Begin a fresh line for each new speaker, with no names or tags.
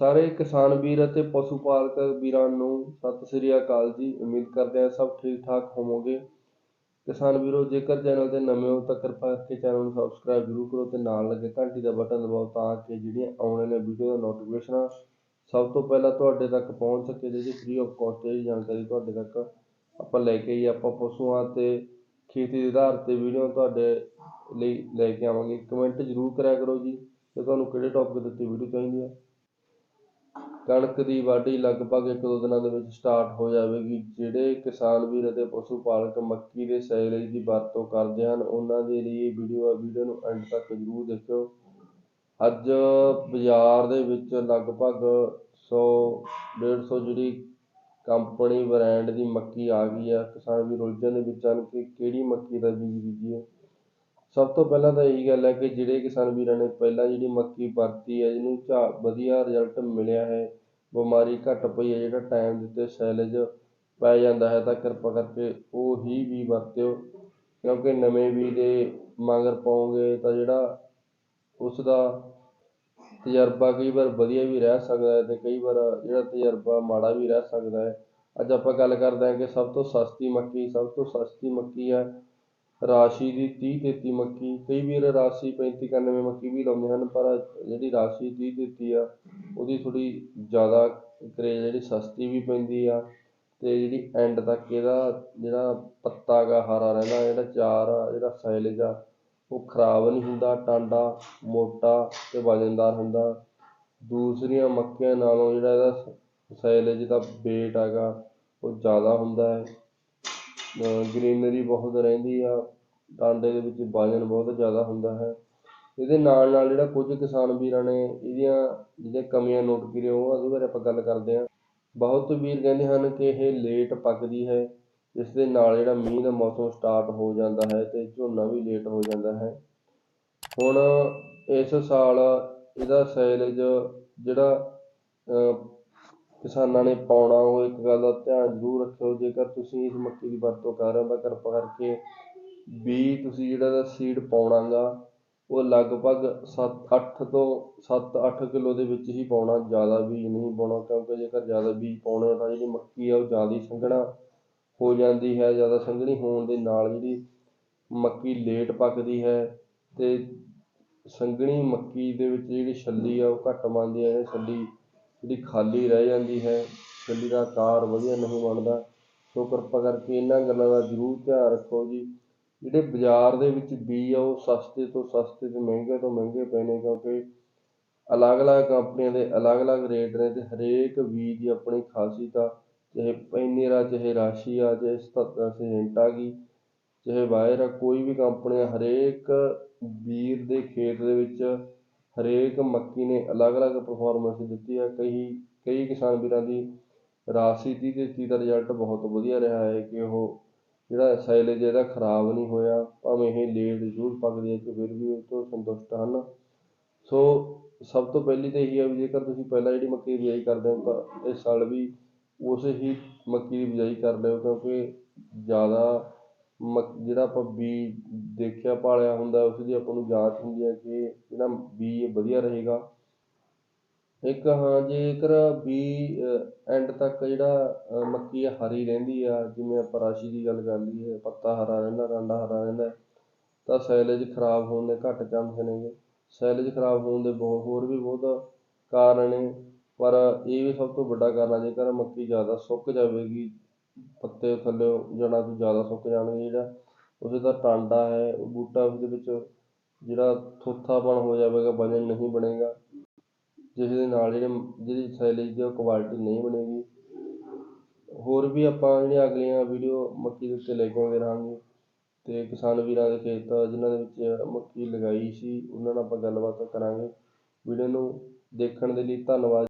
ਸਾਰੇ ਕਿਸਾਨ ਵੀਰ ਅਤੇ ਪਸ਼ੂ ਪਾਲਕ ਵੀਰਾਂ ਨੂੰ ਸਤਿ ਸ੍ਰੀ ਅਕਾਲ ਜੀ। ਉਮੀਦ ਕਰਦੇ ਹਾਂ ਸਭ ਠੀਕ ਠਾਕ ਹੋਵੋਗੇ। ਕਿਸਾਨ ਵੀਰੋ, ਜੇਕਰ ਚੈਨਲ ਤੇ ਨਵੇਂ ਹੋ ਤਾਂ ਕਿਰਪਾ ਕਰਕੇ ਚੈਨਲ ਨੂੰ ਸਬਸਕ੍ਰਾਈਬ ਜ਼ਰੂਰ ਕਰੋ ਤੇ ਨਾਲ ਲੱਗੇ ਘੰਟੀ ਦਾ ਬਟਨ ਦਬਾਓ ਤਾਂ ਕਿ ਜਿਹੜੀਆਂ ਆਉਣ ਵਾਲੀਆਂ ਵੀਡੀਓ ਦਾ ਨੋਟੀਫਿਕੇਸ਼ਨ ਸਭ ਤੋਂ ਪਹਿਲਾਂ ਤੁਹਾਡੇ ਤੱਕ ਪਹੁੰਚ ਸਕੇ। ਜਿਹਦੀ ਫ੍ਰੀ ਆਫ ਕਾਸਟ ਇਹ ਜਾਣਕਾਰੀ ਤੁਹਾਡੇ ਤੱਕ ਆਪਾਂ ਲੈ ਕੇ ਹੀ ਆਪਾਂ ਪਸ਼ੂਆਂ ਤੇ ਖੇਤੀ ਦੇ ਆਧਾਰ ਤੇ ਵੀਡੀਓ ਤੁਹਾਡੇ ਲਈ ਲੈ ਕੇ ਆਵਾਂਗੇ। ਕਮੈਂਟ ਜ਼ਰੂਰ ਕਰਿਆ ਕਰੋ ਜੀ ਕਿ ਤੁਹਾਨੂੰ ਕਿਹੜੇ ਟੌਪਿਕ ਦੇ ਉੱਤੇ ਵੀਡੀਓ ਚਾਹੀਦੀ ਹੈ ਕਣਕ ਦੀ ਵਾਢੀ ਲਗਭਗ ਇੱਕ ਦੋ ਦਿਨਾਂ ਦੇ ਵਿੱਚ ਸਟਾਰਟ ਹੋ ਜਾਵੇਗੀ। ਜਿਹੜੇ ਕਿਸਾਨ ਵੀਰ ਅਤੇ ਪਸ਼ੂ ਪਾਲਕ ਮੱਕੀ ਦੇ ਸਾਈਲੇਜ ਦੀ ਵਰਤੋਂ ਕਰਦੇ ਹਨ, ਉਹਨਾਂ ਦੇ ਲਈ ਇਹ ਵੀਡੀਓ ਆ। ਵੀਡੀਓ ਨੂੰ ਐਂਡ ਤੱਕ ਜ਼ਰੂਰ ਦੇਖਿਓ। ਅੱਜ ਬਾਜ਼ਾਰ ਦੇ ਵਿੱਚ ਲਗਭਗ 100 150 ਜਿਹੜੀ ਕੰਪਨੀ ਬ੍ਰਾਂਡ ਦੀ ਮੱਕੀ ਆ ਗਈ ਆ। ਕਿਸਾਨ ਵੀ ਉਲਝਣ ਦੇ ਵਿੱਚ ਹਨ ਕਿ ਕਿਹੜੀ ਮੱਕੀ ਦਾ ਬੀਜ ਬੀਜੀਏ? ਸਭ ਤੋਂ ਪਹਿਲਾਂ ਤਾਂ ਇਹੀ ਗੱਲ ਹੈ ਕਿ ਜਿਹੜੇ ਕਿਸਾਨ ਵੀਰਾਂ ਨੇ ਪਹਿਲਾਂ ਜਿਹੜੀ ਮੱਕੀ ਵਰਤੀ ਹੈ ਜਿਹਨੂੰ ਝਾ, ਵਧੀਆ ਰਿਜ਼ਲਟ ਮਿਲਿਆ ਹੈ, ਬਿਮਾਰੀ ਘੱਟ ਪਈ ਹੈ, ਜਿਹੜਾ ਟਾਈਮ ਦੇ ਉੱਤੇ ਸੈਲਜ ਪੈ ਜਾਂਦਾ ਹੈ, ਤਾਂ ਕਿਰਪਾ ਕਰਕੇ ਉਹ ਹੀ ਵੀ ਵਰਤਿਓ, ਕਿਉਂਕਿ ਨਵੇਂ ਬੀਜ ਦੇ ਮਗਰ ਪਾਓਗੇ ਤਾਂ ਜਿਹੜਾ ਉਸ ਦਾ ਤਜਰਬਾ ਕਈ ਵਾਰ ਵਧੀਆ ਵੀ ਰਹਿ ਸਕਦਾ ਹੈ ਤੇ ਕਈ ਵਾਰ ਜਿਹੜਾ ਤਜਰਬਾ ਮਾੜਾ ਵੀ ਰਹਿ ਸਕਦਾ ਹੈ। ਅੱਜ ਆਪਾਂ ਗੱਲ ਕਰਦੇ ਹਾਂ ਕਿ ਸਭ ਤੋਂ ਸਸਤੀ ਮੱਕੀ, ਸਭ ਤੋਂ ਸਸਤੀ ਮੱਕੀ ਹੈ ਰਾਸ਼ੀ ਦੀ 30 33 ਮੱਕੀ, ਕਈ ਵੀਰ ਰਾਸ਼ੀ 35 91 ਮੱਕੀ ਵੀ ਲਾਉਂਦੇ ਹਨ, ਪਰ ਜਿਹੜੀ ਰਾਸ਼ੀ 30 33 ਆ, ਉਹਦੀ ਥੋੜੀ ਜ਼ਿਆਦਾ ਕਰੇਜ ਜਿਹੜੀ ਸਸਤੀ ਵੀ ਪੈਂਦੀ ਆ ਤੇ ਜਿਹੜੀ ਐਂਡ ਤੱਕ ਇਹਦਾ ਜਿਹੜਾ ਪੱਤਾ ਗਾ, ਹਰਾ ਰਹਿੰਦਾ, ਜਿਹੜਾ ਚਾਰ ਆ, ਜਿਹੜਾ ਸਾਈਲੇਜ ਆ, ਉਹ ਖਰਾਬ ਨਹੀਂ ਹੁੰਦਾ, ਟਾਂਡਾ ਮੋਟਾ ਤੇ ਵਜਨਦਾਰ ਹੁੰਦਾ। ਦੂਸਰੀਆਂ ਮੱਕੀਆਂ ਨਾਲੋਂ ਜਿਹੜਾ ਇਹਦਾ ਸਾਈਲੇਜ ਦਾ weight ਹੈਗਾ, ਉਹ ਜ਼ਿਆਦਾ ਹੁੰਦਾ ਹੈ। ਗਰੀਨਰੀ ਬਹੁਤ ਰਹਿੰਦੀ ਆ ਟਾਂਡੇ ਦੇ ਵਿੱਚ ਵਜਨ ਬਹੁਤ ਜ਼ਿਆਦਾ ਹੁੰਦਾ ਹੈ। ਇਹਦੇ ਨਾਲ ਨਾਲ ਜਿਹੜਾ ਕੁਝ ਕਿਸਾਨ ਵੀਰਾਂ ਨੇ ਇਹਦੀਆਂ ਜਿਹੜੀਆਂ ਕਮੀਆਂ ਨੋਟ ਕੀਤੀਆਂ ਉਹ ਉਹਦੇ ਬਾਰੇ ਆਪਾਂ ਗੱਲ ਕਰਦੇ ਹਾਂ। ਬਹੁਤ ਵੀਰ ਕਹਿੰਦੇ ਹਨ ਕਿ ਇਹ ਲੇਟ ਪੱਕਦੀ ਹੈ ਇਸ ਦੇ ਨਾਲ ਜਿਹੜਾ ਮੀਂਹ ਦਾ ਮੌਸਮ ਸਟਾਰਟ ਹੋ ਜਾਂਦਾ ਹੈ ਤੇ ਝੋਨਾ ਵੀ ਲੇਟ ਹੋ ਜਾਂਦਾ ਹੈ। ਹੁਣ ਇਸ ਸਾਲ ਇਹਦਾ ਸਾਈਲੇਜ ਜਿਹੜਾ ਕਿਸਾਨਾਂ ਨੇ ਪਾਉਣਾ ਉਹ ਇੱਕ ਗੱਲ ਦਾ ਧਿਆਨ ਜ਼ਰੂਰ ਰੱਖਿਓ, ਜੇਕਰ ਤੁਸੀਂ ਇਸ ਮੱਕੀ ਦੀ ਵਰਤੋਂ ਕਰ ਰਹੇ ਹੋ ਤਾਂ ਕਿਰਪਾ ਕਰਕੇ ਬੀਜ ਤੁਸੀਂ ਜਿਹੜਾ ਦਾ ਸੀਡ ਪਾਉਣਾ ਗਾ ਉਹ ਲਗਭਗ 7 8 ਤੋਂ 7 8 ਕਿਲੋ ਦੇ ਵਿੱਚ ਹੀ ਪਾਉਣਾ, ਜ਼ਿਆਦਾ ਬੀਜ ਨਹੀਂ ਪਾਉਣਾ, ਕਿਉਂਕਿ ਜੇਕਰ ਜ਼ਿਆਦਾ ਬੀਜ ਪਾਉਣੇ ਤਾਂ ਜਿਹੜੀ ਮੱਕੀ ਆ ਉਹ ਜ਼ਿਆਦਾ ਸੰਘਣਾ ਹੋ ਜਾਂਦੀ ਹੈ, ਜ਼ਿਆਦਾ ਸੰਘਣੀ ਹੋਣ ਦੇ ਨਾਲ ਜਿਹੜੀ ਮੱਕੀ ਲੇਟ ਪੱਕਦੀ ਹੈ ਤੇ ਸੰਘਣੀ ਮੱਕੀ ਦੇ ਵਿੱਚ ਜਿਹੜੀ ਛੱਲੀ ਆ ਉਹ ਘੱਟ ਬਣਦੀ ਹੈ ਛੱਲੀ ਜਿਹੜੀ ਖਾਲੀ ਰਹਿ ਜਾਂਦੀ ਹੈ ਛੱਲੀ ਦਾ ਆਕਾਰ ਵਧੀਆ ਨਹੀਂ ਬਣਦਾ। ਸੋ ਕਿਰਪਾ ਕਰਕੇ ਇਹਨਾਂ ਗੱਲਾਂ ਦਾ ਜ਼ਰੂਰ ਧਿਆਨ ਰੱਖੋ ਜੀ। ਜਿਹੜੇ ਬਾਜ਼ਾਰ ਦੇ ਵਿੱਚ ਬੀਜ ਆ, ਉਹ ਸਸਤੇ ਤੋਂ ਸਸਤੇ ਤੇ ਮਹਿੰਗੇ ਤੋਂ ਮਹਿੰਗੇ ਪਏ ਨੇ ਕਿਉਂਕਿ ਅਲੱਗ-ਅਲੱਗ ਕੰਪਨੀਆਂ ਦੇ ਅਲੱਗ-ਅਲੱਗ ਰੇਟ ਨੇ ਤੇ ਹਰੇਕ ਬੀਜ ਦੀ ਆਪਣੀ ਖਾਸੀਅਤ ਆ। ਚਾਹੇ ਪੈਨੀਰਾ ਚਾਹੇ ਰਾਸ਼ੀ ਆ, ਚਾਹੇ ਸਤੱਤਰ ਸੀਜੈਂਟ ਆ ਗਈ, ਚਾਹੇ ਵਾਇਰ ਆ, ਕੋਈ ਵੀ ਕੰਪਨੀ ਆ, ਹਰੇਕ ਵੀਰ ਦੇ ਖੇਤ ਦੇ ਵਿੱਚ ਹਰੇਕ ਮੱਕੀ ਨੇ ਅਲੱਗ-ਅਲੱਗ ਪਰਫੋਰਮੈਂਸ ਦਿੱਤੀ ਹੈ ਕਈ ਕਈ ਕਿਸਾਨ ਵੀਰਾਂ ਦੀ ਰਾਸ਼ੀ ਤੀਹ ਤੇਤੀ ਦਾ ਰਿਜ਼ਲਟ ਬਹੁਤ ਵਧੀਆ ਰਿਹਾ ਹੈ ਕਿ ਉਹ ਜਿਹੜਾ ਸਾਈਲੇਜ ਇਹਦਾ ਖਰਾਬ ਨਹੀਂ ਹੋਇਆ, ਭਾਵੇਂ ਇਹ ਲੇਟ ਜ਼ਰੂਰ ਪੱਕਦੀ ਹੈ ਕਿ ਫਿਰ ਵੀ ਉਹ ਤੋਂ ਸੰਤੁਸ਼ਟ ਹਨ। ਸੋ ਸਭ ਤੋਂ ਪਹਿਲੀ ਤਾਂ ਇਹੀ ਹੈ ਵੀ ਜੇਕਰ ਤੁਸੀਂ ਪਹਿਲਾਂ ਜਿਹੜੀ ਮੱਕੀ ਦੀ ਬਿਜਾਈ ਕਰਦੇ ਹੋ ਤਾਂ ਇਸ ਸਾਲ ਵੀ ਉਸ ਹੀ ਮੱਕੀ ਦੀ ਬਿਜਾਈ ਕਰ ਲਿਓ ਕਿਉਂਕਿ ਜ਼ਿਆਦਾ ਮਕ, ਜਿਹੜਾ ਆਪਾਂ ਬੀਜ ਦੇਖਿਆ ਭਾਲਿਆ ਹੁੰਦਾ, ਉਸ ਦੀ ਆਪਾਂ ਨੂੰ ਜਾਂਚ ਹੁੰਦੀ ਹੈ ਕਿ ਜਿਹੜਾ ਬੀਜ ਵਧੀਆ ਰਹੇਗਾ। ਇੱਕ ਹਾਂ, ਜੇਕਰ ਵੀ ਐਂਡ ਤੱਕ ਜਿਹੜਾ ਮੱਕੀ ਆ, ਹਰੀ ਰਹਿੰਦੀ ਆ, ਜਿਵੇਂ ਆਪਾਂ ਰਾਸ਼ੀ ਦੀ ਗੱਲ ਕਰ ਲਈਏ, ਪੱਤਾ ਹਰਾ ਰਹਿੰਦਾ ਡਾਂਡਾ ਹਰਾ ਰਹਿੰਦਾ, ਤਾਂ ਸੈਲੇਜ ਖਰਾਬ ਹੋਣ ਦੇ ਘੱਟ ਚਾਂਸ ਨੇਗੇ। ਸਾਈਲੇਜ ਖਰਾਬ ਹੋਣ ਦੇ ਬਹੁਤ, ਹੋਰ ਵੀ ਬਹੁਤ ਕਾਰਨ ਨੇ, ਪਰ ਇਹ ਵੀ ਸਭ ਤੋਂ ਵੱਡਾ ਕਾਰਨ ਆ, ਜੇਕਰ ਮੱਕੀ ਜ਼ਿਆਦਾ ਸੁੱਕ ਜਾਵੇਗੀ ਪੱਤੇ ਥੱਲੇ ਜੜ੍ਹਾਂ ਤੋਂ ਜ਼ਿਆਦਾ ਸੁੱਕ ਜਾਣਗੇ ਜਿਹੜਾ ਉਸੇ ਦਾ ਟਾਂਡਾ ਹੈ, ਉਹ ਬੂਟਾ ਉਹਦੇ ਵਿੱਚ ਜਿਹੜਾ ਥੋਥਾਪਣ ਹੋ ਜਾਵੇਗਾ ਵਜਨ ਨਹੀਂ ਬਣੇਗਾ। ਜਿਸ ਨਾਲ ਜਿਹੜੇ ਜਿਹੜੀ ਸਾਈਲੇਜ ਦੀ ਕੁਆਲਿਟੀ ਨਹੀਂ ਬਣੇਗੀ। ਹੋਰ ਵੀ ਆਪਾਂ ਜਿਹੜੀਆਂ ਅਗਲੀਆਂ ਵੀਡੀਓ ਮੱਕੀ ਦੇ ਉੱਤੇ ਲੈ ਕੇ ਆਉਂਦੇ ਰਹਾਂਗੇ। ਤੇ ਕਿਸਾਨ ਵੀਰਾਂ ਦੇ ਖੇਤ ਜਿਨ੍ਹਾਂ ਦੇ ਵਿੱਚ ਮੱਕੀ ਲਗਾਈ ਸੀ, ਉਹਨਾਂ ਨਾਲ ਆਪਾਂ ਗੱਲਬਾਤ ਕਰਾਂਗੇ। ਵੀਡੀਓ ਨੂੰ ਦੇਖਣ ਦੇ ਲਈ ਧੰਨਵਾਦ।